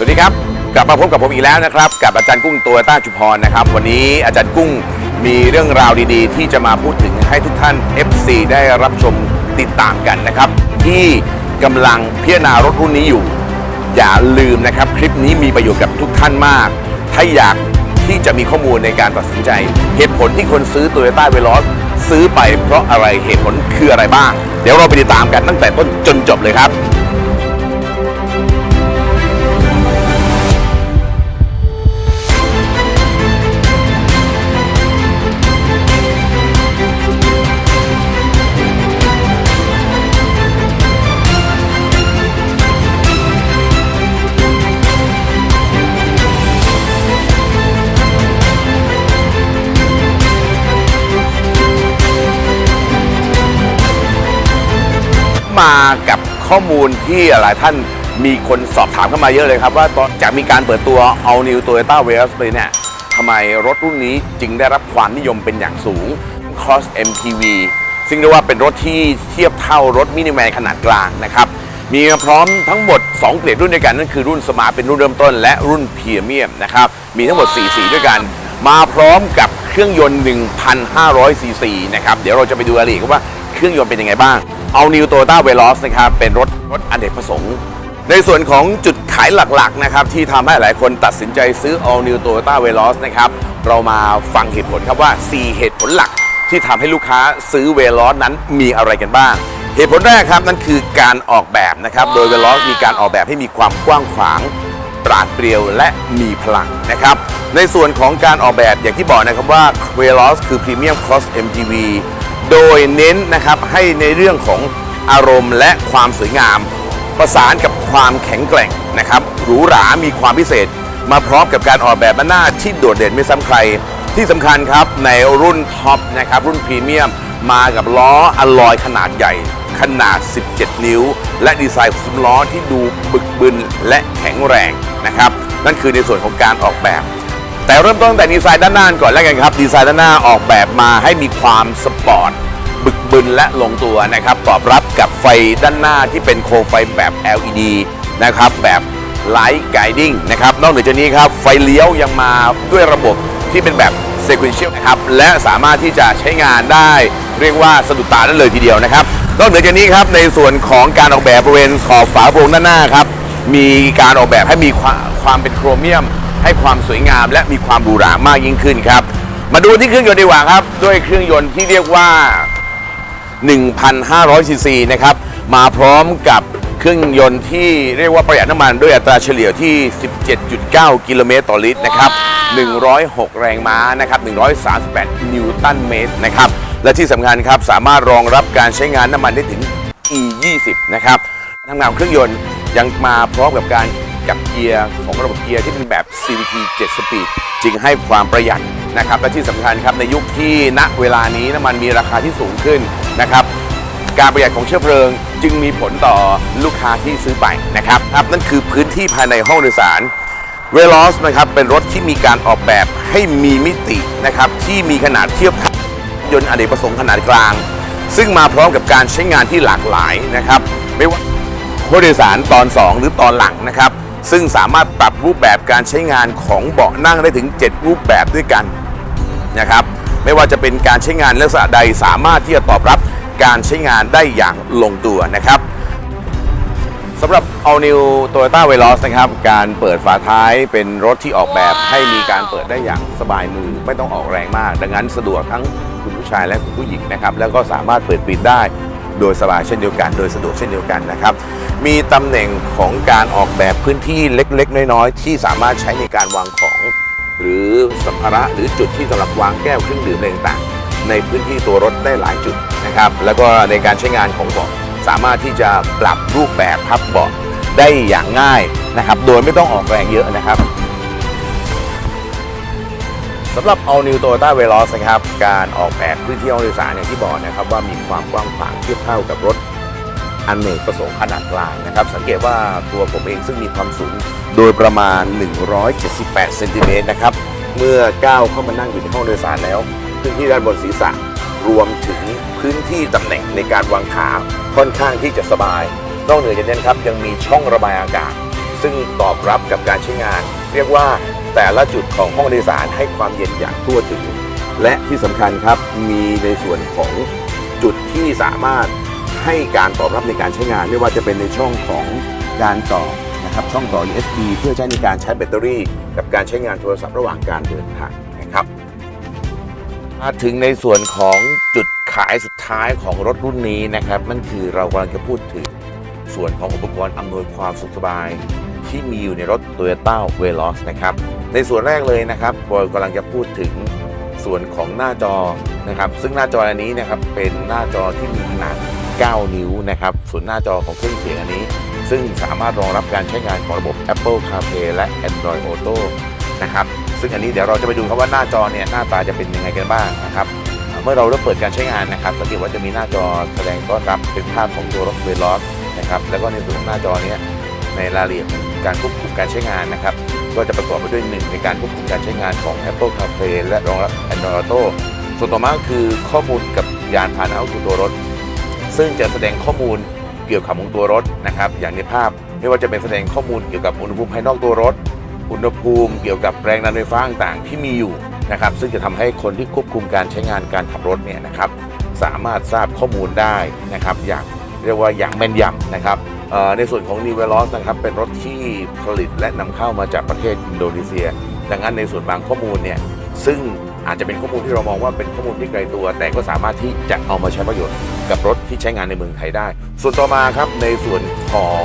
สวัสดีครับกลับมาพบกับผมอีกแล้วนะครับ กับอาจารย์กุ้งตัวต้าจุพรนะครับ วันนี้อาจารย์กุ้งมีเรื่องราวดีๆ ที่จะมาพูดถึงให้ทุกท่าน FC ได้รับชมติดตามกันนะครับ ที่กำลังพิจารณารถรุ่นนี้อยู่ อย่าลืมนะครับ คลิปนี้มีประโยชน์กับทุกท่านมาก ถ้าอยากที่จะมีข้อมูลในการตัดสินใจ เหตุผลที่คนซื้อ Toyota v e l o s ซื้อไปเพราะอะไรเหตุผลคืออะไรบ้าง เดี๋ยวเราไปติดตามกันตั้งแต่ต้นจนจบเลยครับ ข้อมูลที่หลายท่านมีคนสอบถามเข้ามาเยอะเลยครับ ว่าตอนจากมีการเปิดตัว All New Toyota Vios ไปเนี่ยทำไมรถรุ่นนี้จึงได้รับความนิยมเป็นอย่างสูง Cross MPV ซึ่งเรียกว่าเป็นรถที่เทียบเท่ารถมินิแมนขนาดกลางนะครับ มีมาพร้อมทั้งหมด 2เกรดรุ่นด้วยกัน นั่นคือรุ่นสมาร์ทเป็นรุ่นเริ่มต้น และรุ่นพรีเมียมนะครับ มีทั้งหมด 4 สีด้วยกัน มาพร้อมกับเครื่องยนต์ 1,500ซีซีนะครับ เดี๋ยวเราจะไปดูรายละเอียดว่าเครื่องยนต์เป็นยังไงบ้าง เอา New Toyota Veloz นะครับ เป็นรถรถอเนกประสงค์ ในส่วนของจุดขายหลักๆนะครับที่ทำให้หลายคนตัดสินใจซื้อ All New Toyota Veloz นะครับ เรามาฟังเหตุผลครับว่า 4 เหตุผลหลักที่ทำให้ลูกค้าซื้อเวลอสนั้นมีอะไรกันบ้าง เหตุผลแรกครับนั่นคือการออกแบบนะครับ โดยเวลอสมีการออกแบบให้มีความกว้างขวางปราดเปรียวและมีพลังนะครับ ในส่วนของการออกแบบอย่างที่บอกนะครับว่า v e l o s คือ Premium Cross MGV โดยเน้นนะครับให้ในเรื่องของอารมณ์และความสวยงาม ประสานกับความแข็งแกร่งนะครับหรูหรา มีความพิเศษ มาพร้อมกับการออกแบบด้านหน้าที่โดดเด่นไม่ซ้ำใคร ที่สำคัญครับในรุ่นท็อปนะครับรุ่นพรีเมียมมากับล้ออลลอยขนาดใหญ่ ขนาด 17 นิ้ว และดีไซน์ซุ้มล้อที่ดูบึกบึนและแข็งแรงนะครับนั่นคือในส่วนของการออกแบบ แต่เริ่มต้นแต่ดีไซน์ด้านหน้าก่อนแล้วกันครับ ดีไซน์ด้านหน้าออกแบบมาให้มีความสปอร์ตบึกบึนและลงตัวนะครับ ตอบรับกับไฟด้านหน้าที่เป็นโคมไฟแบบ LED นะครับแบบ Light Guiding นะครับ นอกเหนือจากนี้ครับ ไฟเลี้ยวยังมาด้วยระบบที่เป็นแบบ Sequential นะครับ และสามารถที่จะใช้งานได้เรียกว่าสะดุดตาได้เลยทีเดียวนะครับ นอกเหนือจากนี้ครับ ในส่วนของการออกแบบบริเวณขอบฝาโปรงด้านหน้าครับ มีการออกแบบให้มีความความเป็นโครเมียม ให้ความสวยงามและมีความหรูหรามากยิ่งขึ้นครับ มาดูที่เครื่องยนต์ดีกว่าครับ ด้วยเครื่องยนต์ที่เรียกว่า 1,500 ซีซีนะครับ มาพร้อมกับเครื่องยนต์ที่เรียกว่าประหยัดน้ำมันด้วยอัตราเฉลี่ยที่ 17.9 กิโลเมตรต่อลิตรนะครับ 106 แรงม้านะครับ 138 นิวตันเมตรนะครับ และที่สำคัญครับสามารถรองรับการใช้งานน้ำมันได้ถึง E20 นะครับทำงานของเครื่องยนต์ยังมาพร้อมกับการ กับเกียร์ของระบบเกียร์ที่เป็นแบบ CVT 7 Speed จึงให้ความประหยัดนะครับ และที่สำคัญครับในยุคที่ณเวลานี้น้ำมันมีราคาที่สูงขึ้นนะครับ การประหยัดของเชื้อเพลิง จึงมีผลต่อลูกค้าที่ซื้อไปนะครับครับนั่นคือพื้นที่ภายในห้องโดยสาร เวลอสนะครับเป็นรถที่มีการออกแบบให้มีมิตินะครับที่มีขนาดเทียบเท่ายนต์อเนกประสงค์ขนาดกลาง ซึ่งมาพร้อมกับการใช้งานที่หลากหลายนะครับ ไม่ว่าผู้โดยสารตอน 2 หรือตอนหลังนะครับ ซึ่งสามารถปรับรูปแบบการใช้งานของเบาะนั่งได้ถึง 7 รูปแบบด้วยกันนะครับ ไม่ว่าจะเป็นการใช้งานลักษณะใดสามารถที่จะตอบรับการใช้งานได้อย่างลงตัวนะครับสำหรับ All New Toyota Veloz นะครับ การเปิดฝาท้ายเป็นรถที่ออกแบบให้มีการเปิดได้อย่างสบายมือ ไม่ต้องออกแรงมาก ดังนั้นสะดวกทั้งคุณผู้ชายและคุณผู้หญิงนะครับ แล้วก็สามารถเปิดปิดได้ โดยสบายเช่นเดียวกัน โดยสะดวกเช่นเดียวกันนะครับ มีตำแหน่งของการออกแบบพื้นที่เล็กๆ น้อยๆ ที่สามารถใช้ในการวางของ หรือสัมภาระหรือจุดที่สำหรับวางแก้วเครื่องดื่มอะไรต่างๆในพื้นที่ตัวรถได้หลายจุดนะครับ แล้วก็ในการใช้งานของเบาะสามารถที่จะปรับรูปแบบพับเบาะได้อย่างง่ายนะครับ โดยไม่ต้องออกแรงเยอะนะครับ สำหรับ All New Toyota Veloz นะครับ การออกแบบพื้นที่ห้องโดยสารอย่างที่บอกนะครับว่ามีความกว้างขวางเทียบเท่ากับรถอเนกประสงค์ขนาดกลางนะครับ สังเกตว่าตัวผมเองซึ่งมีความสูงโดยประมาณ 178เซนติเมตรนะครับ เมื่อก้าวเข้ามานั่งอยู่ในห้องโดยสารแล้ว พื้นที่ด้านบนศีรษะรวมถึงพื้นที่ตำแหน่งในการวางขาค่อนข้างที่จะสบาย นอกเหนือจากนั้นครับยังมีช่องระบายอากาศ ซึ่งตอบรับกับการใช้งาน เรียกว่า แต่ละจุดของห้องโดยสารให้ความเย็นอย่างทั่วถึง และที่สำคัญครับมีในส่วนของจุดที่สามารถให้การตอบรับในการใช้งาน ไม่ว่าจะเป็นในช่องของการต่อนะครับช่องต่อ USB เพื่อใช้ในการชาร์จแบตเตอรี่ กับการใช้งานโทรศัพท์ระหว่างการเดินทางนะครับมาถึงในส่วนของจุดขายสุดท้ายของรถรุ่นนี้นะครับนั่นคือเรากำลังจะพูดถึงส่วนของอุปกรณ์อำนวยความสุขสบายที่มีอยู่ในรถ Toyota Veloz นะครับ ในส่วนแรกเลยนะครับบอยกำลังจะพูดถึงส่วนของหน้าจอนะครับ ซึ่งหน้าจออันนี้นะครับเป็นหน้าจอที่มีขนาด 9 นิ้วนะครับ ส่วนหน้าจอของเครื่องเสียงอันนี้ ซึ่งสามารถรองรับการใช้งานของระบบ Apple CarPlay และ Android Auto นะครับ ซึ่งอันนี้เดี๋ยวเราจะไปดูครับว่าหน้าจอเนี่ยหน้าตาจะเป็นยังไงกันบ้างนะครับ เมื่อเราเริ่มเปิดการใช้งานนะครับสังเกตว่าจะมีหน้าจอแสดงต้อนรับเป็นภาพของตัวรถเวลอสนะครับ แล้วก็ในส่วนของหน้าจอเนี้ในรายละเอียดการควบคุมการใช้งานนะครับ ก็จะประกอบไปด้วยหนึ่งในการควบคุมการใช้งานของ Apple CarPlay และรองรับ Android Auto ส่วนต่อมาคือข้อมูลกับยานพาหนะก็คือตัวรถ ซึ่งจะแสดงข้อมูลเกี่ยวกับของตัวรถนะครับ อย่างในภาพไม่ว่าจะเป็นแสดงข้อมูลเกี่ยวกับอุณหภูมิภายนอกตัวรถ อุณหภูมิเกี่ยวกับแรงดันไฟฟ้าต่างๆที่มีอยู่นะครับซึ่งจะทำให้คนที่ควบคุมการใช้งานการขับรถเนี่ยนะครับสามารถทราบข้อมูลได้นะครับอย่างเรียกว่าอย่างแม่นยำนะครับ ในส่วนของ n e w e l o s นะครับเป็นรถที่ผลิตและนำเข้ามาจากประเทศอินโดนีเซีย ดังนั้นในส่วนบางข้อมูลเนี่ยซึ่งอาจจะเป็นข้อมูลที่เรามองว่าเป็นข้อมูลที่ไกลตัว แต่ก็สามารถที่จะเอามาใช้ประโยชน์กับรถที่ใช้งานในเมืองไทยได้ ส่วนต่อมาครับในส่วนของ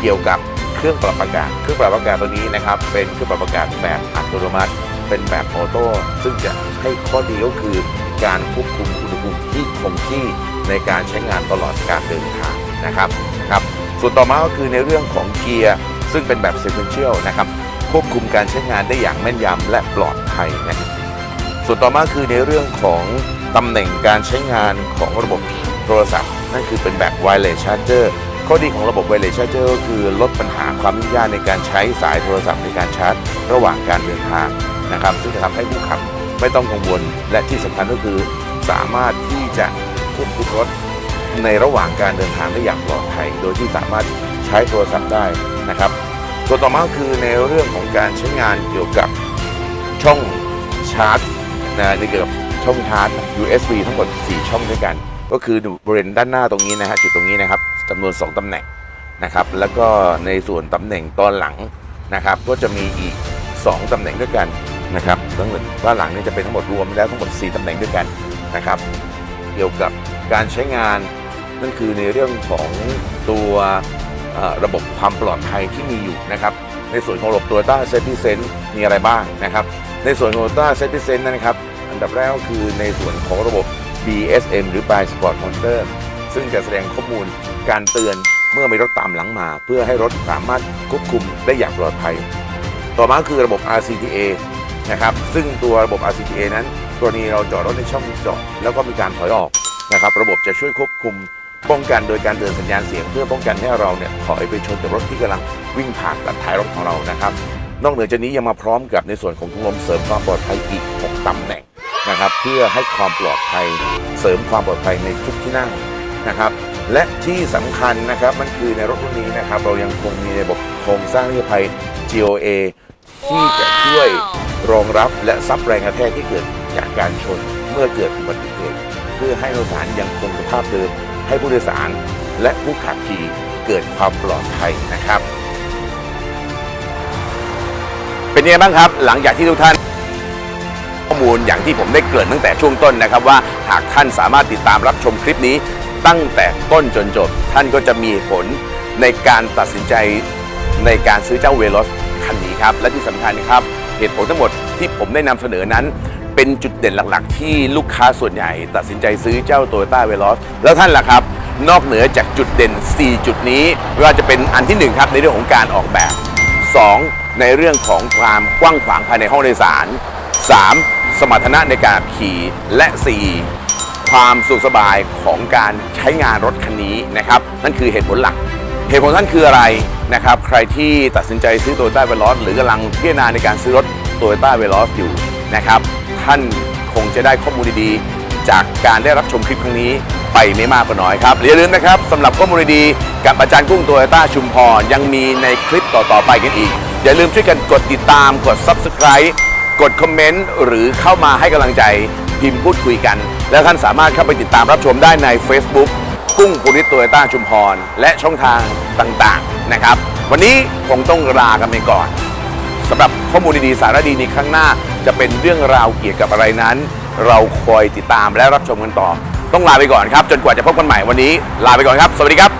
เกี่ยวกับเครื่องปรับอากาศ เครื่องปรับอากาศตัวนี้นะครับเป็นเครื่องปรับอากาศแบบอัตโนมัติ เป็นแบบออโต้ซึ่งจะให้ข้อดีก็คือ การควบคุมอุณหภูมิที่คงที่ในการใช้งานตลอดการเดินทางนะครับ ครับส่วนต่อมาก็คือในเรื่องของเกียร์ซึ่งเป็นแบบ sequential นะครับควบคุมการใช้งานได้อย่างแม่นยำและปลอดภัยนะครับส่วนต่อมาคือในเรื่องของตำแหน่งการใช้งานของระบบโทรศัพท์ นั่นคือเป็นแบบ wireless charger ข้อดีของระบบ wireless charger ก็คือลดปัญหาความยุ่งยากในการใช้สายโทรศัพท์ในการชาร์จ ระหว่างการเดินทางนะครับ ซึ่งจะทำให้ผู้ขับไม่ต้องกังวล และที่สำคัญก็คือสามารถที่จะควบคุมรถ ในระหว่างการเดินทางได้อย่างปลอดภัย โดยที่สามารถใช้โทรศัพท์ได้นะครับส่วนต่อมาคือในเรื่องของการใช้งานเกี่ยวกับช่องชาร์จนะในเกี่ยวกับช่องชาร์จ USB ทั้งหมด 4 ช่องด้วยกัน ก็คือบริเวณด้านหน้าตรงนี้นะฮะจุดตรงนี้นะครับจำนวน 2 ตำแหน่งนะครับ แล้วก็ในส่วนตำแหน่งตอนหลังนะครับ ก็จะมีอีก 2 ตำแหน่งด้วยกันนะครับทั้งหมดด้านหลังนี่จะเป็นทั้งหมดรวมแล้วทั้งหมด 4 ตำแหน่งด้วยกันนะครับ เกี่ยวกับการใช้งาน นั่นคือในเรื่องของตัวระบบความปลอดภัยที่มีอยู่นะครับ ในส่วนของระบบ Toyota Safety Sense มีอะไรบ้างนะครับ ในส่วนของ Toyota Safety Sense นะครับ อันดับแรกก็คือในส่วนของระบบ BSM หรือ Blind Spot Monitor ซึ่งจะแสดงข้อมูลการเตือนเมื่อมีรถตามหลังมา เพื่อให้รถสามารถควบคุมได้อย่างปลอดภัย ต่อมาคือระบบ RCTA นะครับ ซึ่งตัวระบบ RCTA นั้น กรณีเราจอดรถในช่องจอดแล้วก็มีการถอยออกนะครับ ระบบจะช่วยควบคุม ป้องกันโดยการเดินสัญญาณเสียง เพื่อป้องกันให้เราเนี่ยถอยไปชนกับรถที่กำลังวิ่งผ่านตัดท้ายรถของเรานะครับ นอกเหนือจากนี้ยังมาพร้อมกับในส่วนของถุงลมเสริมความปลอดภัยอีก 6ตำแหน่งนะครับเพื่อให้ความปลอดภัยเสริมความปลอดภัยในทุกที่นั่งนะครับและที่สำคัญนะครับมันคือในรถรุ่นนี้นะครับ เรายังคงมีระบบโครงสร้างนิรภัย GOA ที่จะช่วยรองรับและซับแรงกระแทกที่เกิดจากการชนเมื่อเกิดอุบัติเหตุเพื่อให้ผู้โดยสารยังคงสภาพเดิม ให้ผู้โดยสารและผู้ขับขี่เกิดความปลอดภัยนะครับ เป็นยังไงบ้างครับ หลังจากที่ทุกท่าน ข้อมูลอย่างที่ผมได้เกริ่นตั้งแต่ช่วงต้นนะครับว่าหากท่านสามารถติดตามรับชมคลิปนี้ตั้งแต่ต้นจนจบ ท่านก็จะมีผลในการตัดสินใจในการซื้อเจ้าเวล o สคันนี้ครับ และที่สำคัญครับ เหตุผลทั้งหมดที่ผมได้นำเสนอนั้น เป็นจุดเด่นหลักๆ ที่ลูกค้าส่วนใหญ่ตัดสินใจซื้อเจ้า Toyota v e l o s แล้วท่านล่ะครับ นอกเหนือจากจุดเด่น 4 จุดนี้ไม่ว่าจะเป็นอันที่หนึ่งครับในเรื่องของการออกแบบ 2. ในเรื่องของความกว้างขวางภายในห้องโดยสาร 3. สมรรถนะในการขี่และ 4. ความสุขสบายของการใช้งานรถคันนี้นะครับนั่นคือเหตุผลหลักเหตุผลท่านคืออะไรนะครับ ใครที่ตัดสินใจซื้อ Toyota v e l o s หรือกำลังพิจารณาในการซื้อรถ Toyota v e l o s อยู่นะครับ ท่านคงจะได้ข้อมูลดีๆ จากการได้รับชมคลิปครั้งนี้ไปไม่มากก็น้อยครับอย่าลืมนะครับสำหรับข้อมูลดีๆกับอาจารย์กุ้งตโยต้าชุมพรยังมีในคลิปต่อๆไปกันอีก อย่าลืมช่วยกันกดติดตามกด Subscribe กดคอมเมนต์หรือเข้ามาให้กำลังใจพิมพ์พูดคุยกัน แล้วท่านสามารถเข้าไปติดตามรับชมได้ใน Facebook กุ้งภูริตโตโยต้าชุมพร และช่องทางต่างๆนะครับ วันนี้คงต้องลากันไปก่อน สำหรับข้อมูลดีๆสาระดีในครั้งหน้า จะเป็นเรื่องราวเกี่ยวกับอะไรนั้น เราคอยติดตามและรับชมกันต่อ ต้องลาไปก่อนครับ จนกว่าจะพบกันใหม่วันนี้ ลาไปก่อนครับ สวัสดีครับ